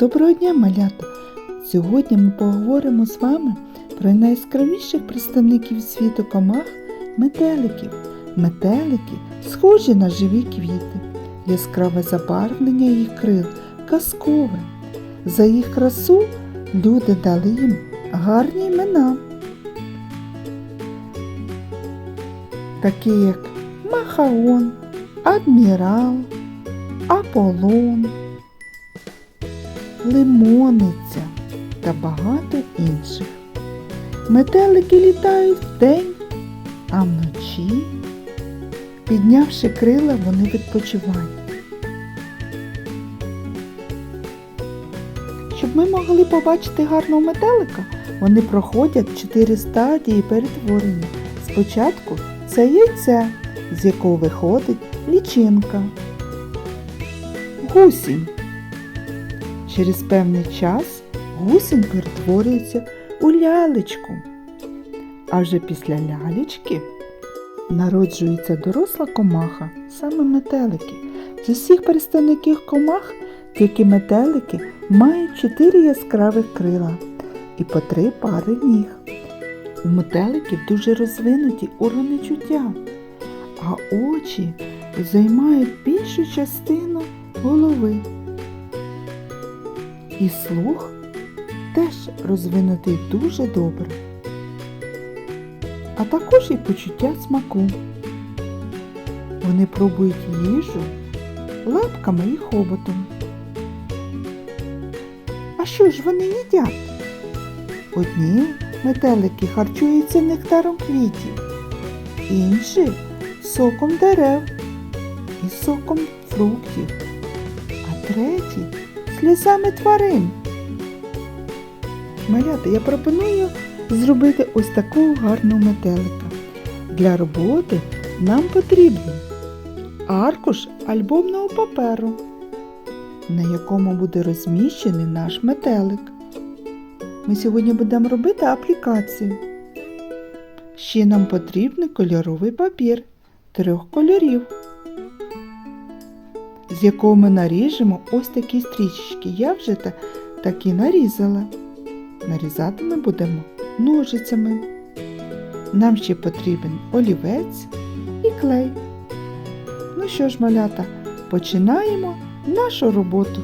Доброго дня, малята! Сьогодні ми поговоримо з вами про найяскравіших представників світу комах метеликів. Метелики схожі на живі квіти, яскраве забарвлення їх крил, казкове. За їх красу люди дали їм гарні імена, такі як Махаон, Адмірал, Аполлон лимониця та багато інших. Метелики літають вдень, а вночі, піднявши крила, вони відпочивають. Щоб ми могли побачити гарного метелика, вони проходять чотири стадії перетворення. Спочатку це яйце, з якого виходить лічинка. Гусінь. Через певний час гусінь перетворюється у лялечку. А вже після лялечки народжується доросла комаха, саме метелики. З усіх представників комах тільки метелики мають чотири яскравих крила і по три пари ніг. У метеликів дуже розвинуті органи чуття, а очі займають більшу частину голови. І слух теж розвинутий дуже добре, а також і почуття смаку. Вони пробують їжу лапками і хоботом. А що ж вони їдять? Одні метелики харчуються нектаром квітів, інші соком дерев і соком фруктів, а треті слізами тварин. Малята, я пропоную зробити ось такого гарного метелика. Для роботи нам потрібен аркуш альбомного паперу, на якому буде розміщений наш метелик. Ми сьогодні будемо робити аплікацію. Ще нам потрібен кольоровий папір трьох кольорів з якого ми наріжемо ось такі стрічечки. Я вже та, такі нарізала. Нарізати ми будемо ножицями. Нам ще потрібен олівець і клей. Ну що ж, малята, починаємо нашу роботу.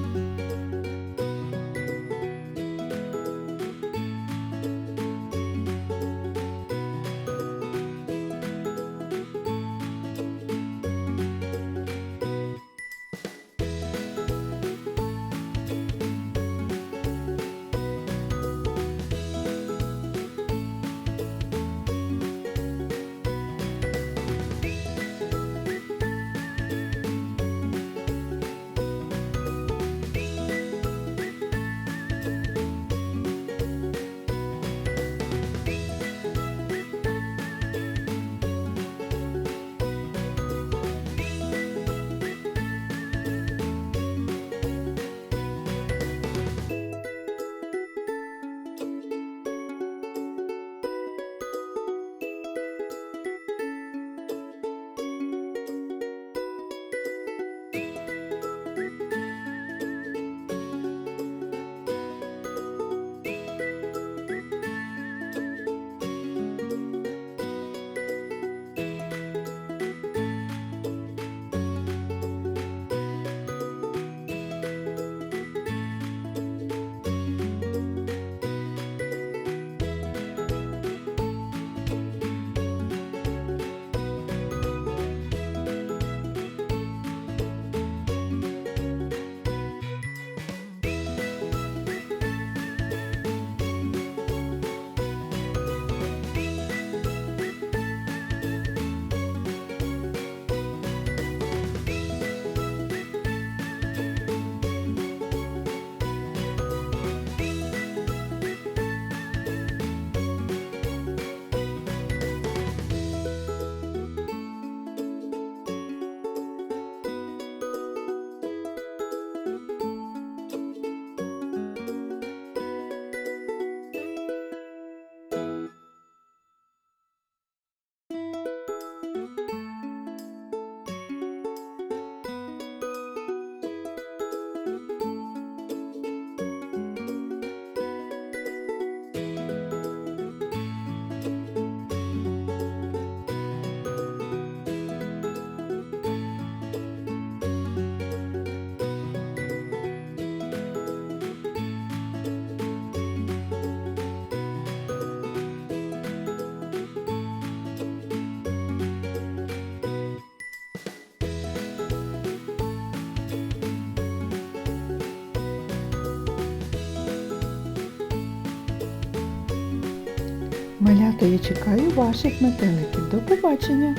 Малята, я чекаю ваших метеликів. До побачення!